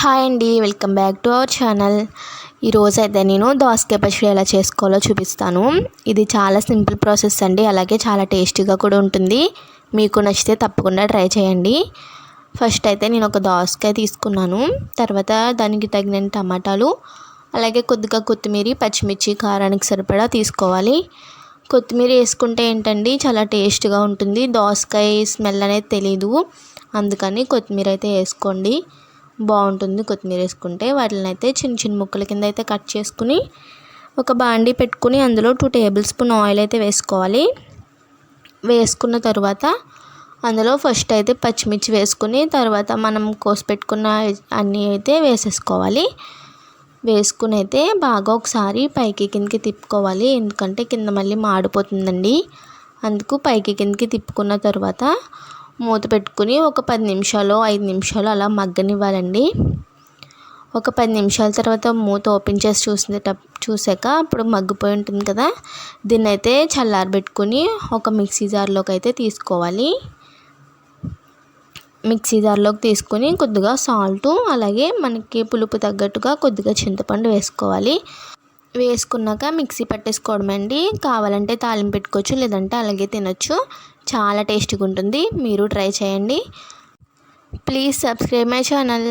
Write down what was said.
Hi అండి welcome back to our channel. ఈరోజు అయితే నేను దోసకాయ పచ్చడి ఎలా చేసుకోవాలో చూపిస్తాను. ఇది చాలా సింపుల్ ప్రాసెస్ అండి అలాగే చాలా టేస్టీగా కూడా ఉంటుంది. మీకు నచ్చితే తప్పకుండా ట్రై చేయండి. ఫస్ట్ అయితే నేను ఒక దోసకాయ తీసుకున్నాను. తర్వాత దానికి తగిన టమాటాలు అలాగే కొద్దిగా కొత్తిమీర పచ్చిమిర్చి కారానికి సరిపడా తీసుకోవాలి. కొత్తిమీర వేసుకుంటే ఏంటండి చాలా టేస్ట్గా ఉంటుంది. దోసకాయ స్మెల్ అనేది తెలీదు. అందుకని కొత్తిమీర అయితే వేసుకోండి. బాగుంటుంది కొత్తిమీర వేసుకుంటే. వాటిని అయితే చిన్న చిన్న ముక్కల కింద అయితే కట్ చేసుకుని ఒక బాండీ పెట్టుకుని అందులో టూ టేబుల్ స్పూన్ ఆయిల్ అయితే వేసుకోవాలి. వేసుకున్న తర్వాత అందులో ఫస్ట్ అయితే పచ్చిమిర్చి వేసుకుని తర్వాత మనం కోసి పెట్టుకున్న అన్నీ అయితే వేసేసుకోవాలి. వేసుకుని అయితే బాగా ఒకసారి పైకి కిందకి తిప్పుకోవాలి. ఎందుకంటే కింద మళ్ళీ మాడిపోతుందండి. అందుకు పైకి కిందకి తిప్పుకున్న తర్వాత మూత పెట్టుకుని ఒక పది నిమిషాలు ఐదు నిమిషాలు అలా మగ్గనివ్వాలండి. ఒక పది నిమిషాల తర్వాత మూత ఓపెన్ చేసి చూసిన చూసాక అప్పుడు మగ్గిపోయి ఉంటుంది కదా దీన్ని అయితే చల్లారబెట్టుకుని ఒక మిక్సీ జార్లోకి అయితే తీసుకోవాలి. మిక్సీ జార్లోకి తీసుకొని కొద్దిగా సాల్ట్ అలాగే మనకి పులుపు తగ్గట్టుగా కొద్దిగా చింతపండు వేసుకోవాలి. వేసుకున్నాక మిక్సీ పట్టేసుకోవడం అండి కావాలంటే తాలింపు పెట్టుకోవచ్చు లేదంటే అలాగే తినొచ్చు. చాలా టేస్టీగా ఉంటుంది. మీరు ట్రై చేయండి. Please subscribe my channel.